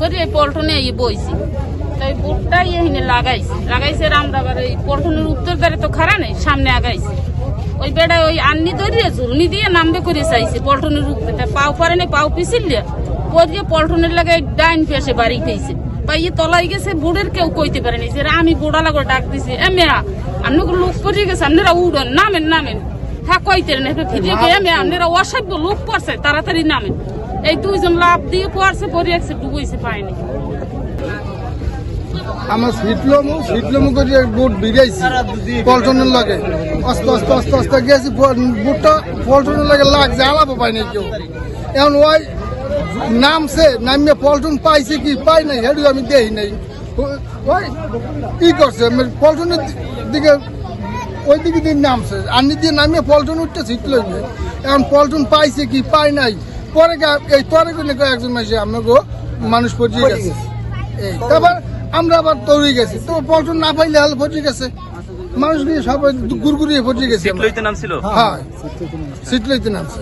করে পল্টনে এই বইছি। তাই বুটটাই এখানে লাগাইছে। লাগাইছে রামদাবার এই পল্টনের উত্তর দ্বারে তো খারা নেই সামনে আগাইছে। ওই বেড়া ওই আন্নি ধরিয়ে ঝুলনি দিয়ে নামবে করে চাইছে পল্টনের তা পাও পারে না। পাও পরিয়ে পল্টনের লাগে ডাইন পেশে বাড়ি পেয়েছে পাইয়ে তলাই গেছে বুড়ের কেউ কইতে পারেনি যে আমি বুড়া লাগো ডাক দিছি। এ মেয়া আপনি লোক পরিয়ে গেছে? আপনারা উড়ন নামেন নামেন। হ্যাঁ কইতে না ভিডিও গিয়ে আপনারা অসভ্য লোক পড়ছে তাড়াতাড়ি নামেন। এই দুইজন লাভ দিয়ে পড়ছে পরে একসে ডুবইছে পায়নি। বুট বিগাইছি পল্টনের লাগে। আস্তে আস্তে গেছি বুটটা পল্টনের লাগে লাগছে, আলাপও পাই নাই কেউ। এখন ওই নামছে, নামিয়ে পল্টন পাইছে কি, পাই নাই, হেডু আমি দেই নাই। ওই কি করছে পল্টনের দিকে, ওই দিকে দিয়ে নামছে। আনি দিয়ে নামিয়ে পল্টন উঠতে লইবে এখন পল্টন পাইছে কি, পাই নাই। পরে এই তরে করে একজন মাসে আমাকে মানুষ পচিয়ে গেছে। এই তারপর আমরা আবার দৌড়ে গেছি। তো পল্টন না পাইলে হাল পচিয়ে গেছে। মানুষ নিয়ে সবাই গুড়গুড়িয়ে পচিয়ে গেছে হ্যাঁ সিট লইতে নামছে।